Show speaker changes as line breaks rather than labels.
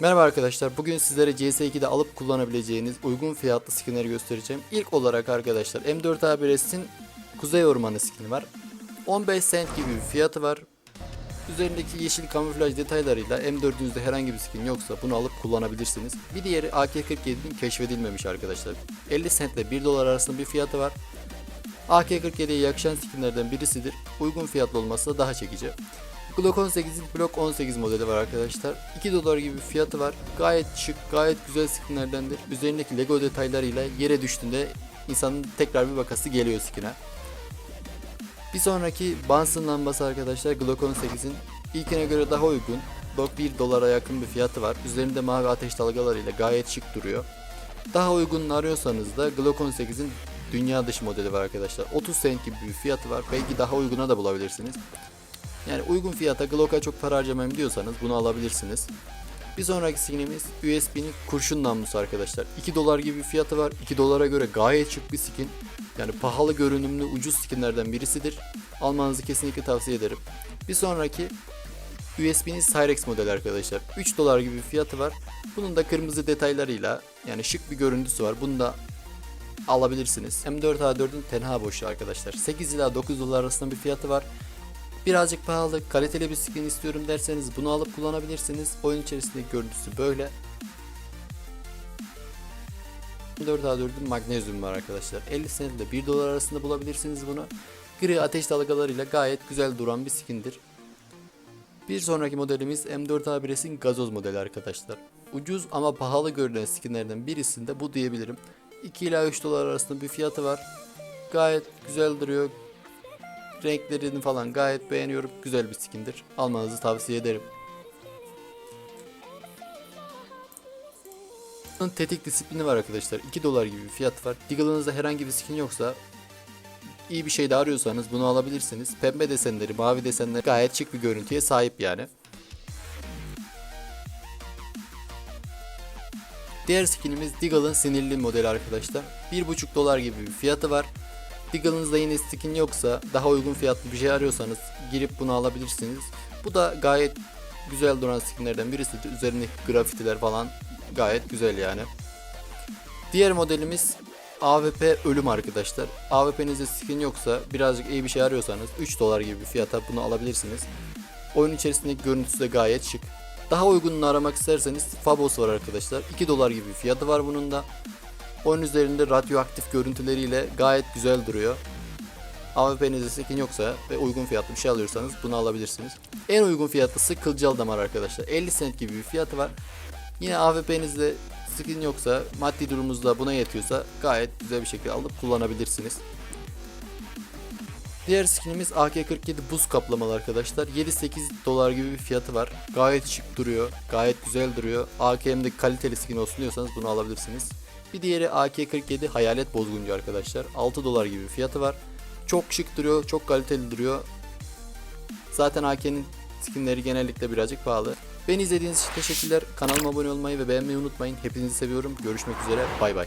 Merhaba arkadaşlar. Bugün sizlere CS2'de alıp kullanabileceğiniz uygun fiyatlı skinleri göstereceğim. İlk olarak arkadaşlar M4A1S'in Kuzey Ormanı skini var. 15 cent gibi bir fiyatı var. Üzerindeki yeşil kamuflaj detaylarıyla M4'ünüzde herhangi bir skin yoksa bunu alıp kullanabilirsiniz. Bir diğeri AK-47'nin keşfedilmemiş arkadaşlar. 50 cent ile 1 dolar arasında bir fiyatı var. AK-47'ye yakışan skinlerden birisidir. Uygun fiyatlı olması da daha çekici. Glock 18'in Block 18 modeli var arkadaşlar. 2 dolar gibi bir fiyatı var. Gayet şık, gayet güzel skinlerdendir. Üzerindeki Lego detaylarıyla yere düştüğünde insanın tekrar bir bakası geliyor skine. Bir sonraki Bunsen lambası arkadaşlar Glock 18'in ilkine göre daha uygun. Glock 1 dolara yakın bir fiyatı var. Üzerinde mavi ateş dalgalarıyla gayet şık duruyor. Daha uygununu arıyorsanız da Glock 18'in dünya dışı modeli var arkadaşlar. 30 cent gibi bir fiyatı var. Belki daha uyguna da bulabilirsiniz. Yani uygun fiyata Glock'a çok para harcamayayım diyorsanız bunu alabilirsiniz. Bir sonraki skinimiz USB'nin kurşun namlusu arkadaşlar. 2 dolar gibi bir fiyatı var. 2 dolara göre gayet şık bir skin. Yani pahalı görünümlü ucuz skinlerden birisidir. Almanızı kesinlikle tavsiye ederim. Bir sonraki USB'nin Cyrex modeli arkadaşlar. 3 dolar gibi bir fiyatı var. Bunun da kırmızı detaylarıyla yani şık bir görüntüsü var. Bunu da alabilirsiniz. M4A4'ün tenha boşu arkadaşlar. 8 ila 9 dolar arasında bir fiyatı var. Birazcık pahalı, kaliteli bir skin istiyorum derseniz bunu alıp kullanabilirsiniz. Oyun içerisindeki görüntüsü böyle. 4A4'ün magnezyum var arkadaşlar. 50 senetle 1 dolar arasında bulabilirsiniz bunu. Gri ateş dalgalarıyla gayet güzel duran bir skindir. Bir sonraki modelimiz M4A1S'in gazoz modeli arkadaşlar. Ucuz ama pahalı görünen skinlerden birisinde bu diyebilirim. 2 ila 3 dolar arasında bir fiyatı var. Gayet güzel duruyor. Renklerini falan gayet beğeniyorum. Güzel bir skindir. Almanızı tavsiye ederim. Bunun tetik disiplini var arkadaşlar. 2 dolar gibi bir fiyat var. Deagle'ınızda herhangi bir skin yoksa iyi bir şey de arıyorsanız bunu alabilirsiniz. Pembe desenleri, mavi desenler gayet şık bir görüntüye sahip yani. Diğer skinimiz Deagle'ın sinirli modeli arkadaşlar. 1,5 dolar gibi bir fiyatı var. Deagle'ınızda yine skin yoksa daha uygun fiyatlı bir şey arıyorsanız girip bunu alabilirsiniz. Bu da gayet güzel duran skinlerden birisidir. Üzerindeki grafitiler falan gayet güzel yani. Diğer modelimiz AWP ölüm arkadaşlar. AWP'nizde skin yoksa birazcık iyi bir şey arıyorsanız 3 dolar gibi bir fiyata bunu alabilirsiniz. Oyun içerisindeki görüntüsü de gayet şık. Daha uygununu aramak isterseniz Fabos var arkadaşlar. 2 dolar gibi bir fiyatı var bunun da. Oyun üzerinde radyoaktif görüntüleriyle gayet güzel duruyor. AWP'nizde skin yoksa ve uygun fiyatlı bir şey alıyorsanız bunu alabilirsiniz. En uygun fiyatlısı kılcal damar arkadaşlar. 50 cent gibi bir fiyatı var. Yine AWP'nizde skin yoksa maddi durumunuzda buna yetiyorsa gayet güzel bir şekilde alıp kullanabilirsiniz. Diğer skinimiz AK-47 buz kaplamalı arkadaşlar. 7-8 dolar gibi bir fiyatı var. Gayet şık duruyor. Gayet güzel duruyor. AKM'de kaliteli skin olsun diyorsanız bunu alabilirsiniz. Bir diğeri AK-47 hayalet bozguncu arkadaşlar. 6 dolar gibi fiyatı var. Çok şık duruyor. Çok kaliteli duruyor. Zaten AK'nin skinleri genellikle birazcık pahalı. Beni izlediğiniz için teşekkürler. Kanalıma abone olmayı ve beğenmeyi unutmayın. Hepinizi seviyorum. Görüşmek üzere. Bay bay.